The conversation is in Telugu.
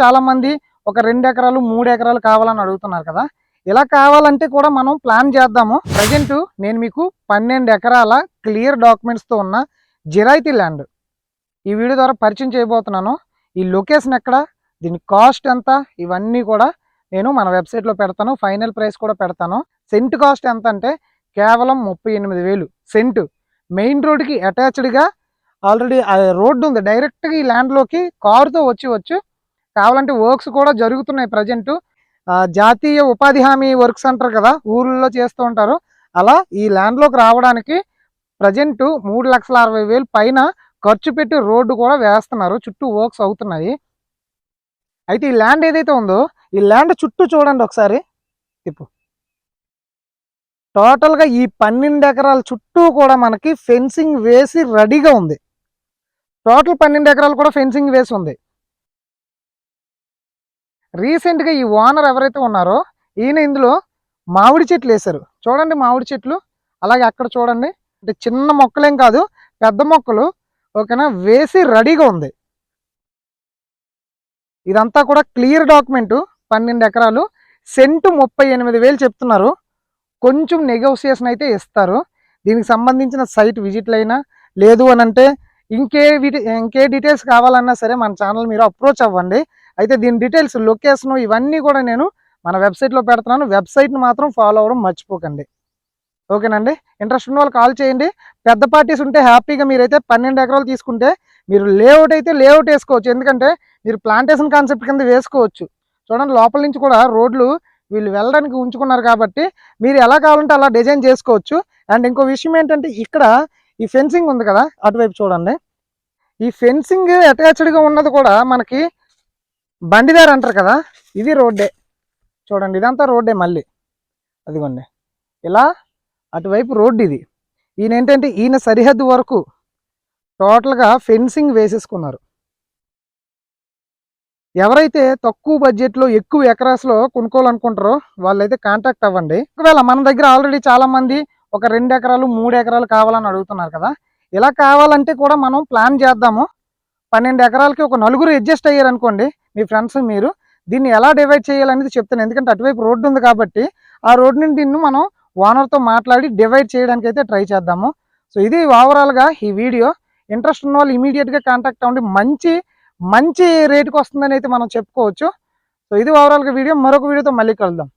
చాలా మంది ఒక రెండు ఎకరాలు మూడు ఎకరాలు కావాలని అడుగుతున్నారు కదా. ఇలా కావాలంటే కూడా మనం ప్లాన్ చేద్దాము. ప్రజెంట్ నేను మీకు పన్నెండు ఎకరాల క్లియర్ డాక్యుమెంట్స్తో ఉన్న జిరాయితీ ల్యాండ్. ఈ వీడియో ద్వారా పరిచయం చేయబోతున్నాను. ఈ లొకేషన్ ఎక్కడ? దీని కాస్ట్ ఎంత? ఇవన్నీ కూడా నేను మన వెబ్సైట్లో పెడతాను. ఫైనల్ ప్రైస్ కూడా పెడతాను. సెంట్ కాస్ట్ ఎంత అంటే కేవలం ముప్పై ఎనిమిది వేలు. సెంటు మెయిన్ రోడ్కి అటాచ్డ్గా ఆల్రెడీ రోడ్డు ఉంది. డైరెక్ట్గా ఈ ల్యాండ్లోకి కారుతో వచ్చి వచ్చు. కావాలంటే వర్క్స్ కూడా జరుగుతున్నాయి ప్రజెంట్. జాతీయ ఉపాధి హామీ వర్క్స్ అంటారు కదా ఊర్లలో చేస్తూ ఉంటారు. అలా ఈ ల్యాండ్లోకి రావడానికి ప్రజెంట్ మూడు లక్షల అరవై వేలు పైన ఖర్చు పెట్టి రోడ్డు కూడా వేస్తున్నారు. చుట్టూ వర్క్స్ అవుతున్నాయి. అయితే ఈ ల్యాండ్ ఏదైతే ఉందో ఈ ల్యాండ్ చుట్టూ చూడండి ఒకసారి. తిప్పు. టోటల్గా ఈ పన్నెండు ఎకరాల చుట్టూ కూడా మనకి ఫెన్సింగ్ వేసి రెడీగా ఉంది. టోటల్ పన్నెండు ఎకరాలు కూడా ఫెన్సింగ్ వేసి ఉంది. రీసెంట్గా ఈ ఓనర్ ఎవరైతే ఉన్నారో ఈయన ఇందులో మామిడి చెట్లు వేశారు. చూడండి మామిడి చెట్లు. అలాగే అక్కడ చూడండి. అంటే చిన్న మొక్కలేం కాదు పెద్ద మొక్కలు. ఓకేనా? వేసి రెడీగా ఉంది. ఇదంతా కూడా క్లియర్ డాక్యుమెంట్. పన్నెండు ఎకరాలు. సెంటు ముప్పై ఎనిమిది వేలు చెప్తున్నారు. కొంచెం నెగోసియేషన్ అయితే ఇస్తారు. దీనికి సంబంధించిన సైట్ విజిట్లు అయినా లేదు అని అంటే ఇంకే ఇంకే డీటెయిల్స్ కావాలన్నా సరే మన ఛానల్ మీరు అప్రోచ్ అవ్వండి. అయితే దీని డీటెయిల్స్ లొకేషన్ ఇవన్నీ కూడా నేను మన వెబ్సైట్లో పెడుతున్నాను. వెబ్సైట్ని మాత్రం ఫాలో అవ్వడం మర్చిపోకండి. ఓకేనండి? ఇంట్రెస్ట్ ఉన్న వాళ్ళు కాల్ చేయండి. పెద్ద పార్టీస్ ఉంటే హ్యాపీగా మీరైతే పన్నెండు ఎకరాలు తీసుకుంటే మీరు లేఅవుట్ అయితే లేఅవుట్ వేసుకోవచ్చు. ఎందుకంటే మీరు ప్లాంటేషన్ కాన్సెప్ట్ కింద వేసుకోవచ్చు. చూడండి లోపల నుంచి కూడా రోడ్లు వీళ్ళు వెళ్ళడానికి ఉంచుకున్నారు కాబట్టి మీరు ఎలా కావాలంటే అలా డిజైన్ చేసుకోవచ్చు. అండ్ ఇంకో విషయం ఏంటంటే ఇక్కడ ఈ ఫెన్సింగ్ ఉంది కదా అటువైపు చూడండి. ఈ ఫెన్సింగ్ అటాచ్డ్గా ఉన్నది కూడా మనకి బండిదారు అంటారు కదా ఇది రోడ్డే. చూడండి ఇదంతా రోడ్డే మళ్ళీ. అదిగోండి. ఇలా అటువైపు రోడ్డు ఇది. ఈయన ఏంటంటే ఈయన సరిహద్దు వరకు టోటల్గా ఫెన్సింగ్ వేసేసుకున్నారు. ఎవరైతే తక్కువ బడ్జెట్లో ఎక్కువ ఎకరాస్లో కొనుక్కోవాలనుకుంటారో వాళ్ళైతే కాంటాక్ట్ అవ్వండి. ఒకవేళ మన దగ్గర ఆల్రెడీ చాలామంది ఒక రెండు ఎకరాలు మూడు ఎకరాలు కావాలని అడుగుతున్నారు కదా ఇలా కావాలంటే కూడా మనం ప్లాన్ చేద్దాము. పన్నెండు ఎకరాలకి ఒక నలుగురు అడ్జస్ట్ అయ్యారనుకోండి మీ ఫ్రెండ్స్ మీరు దీన్ని ఎలా డివైడ్ చేయాలనేది చెప్తాను. ఎందుకంటే అటువైపు రోడ్డు ఉంది కాబట్టి ఆ రోడ్డు నుండి దీన్ని మనం ఓనర్తో మాట్లాడి డివైడ్ చేయడానికి అయితే ట్రై చేద్దాము. సో ఇది ఓవరాల్గా ఈ వీడియో ఇంట్రెస్ట్ ఉన్న వాళ్ళు ఇమీడియట్గా కాంటాక్ట్ అవ్వండి. మంచి మంచి రేటుకి వస్తుందని అయితే మనం చెప్పుకోవచ్చు. సో ఇది ఓవరాల్గా వీడియో మరొక వీడియోతో మళ్ళీ కలుద్దాం.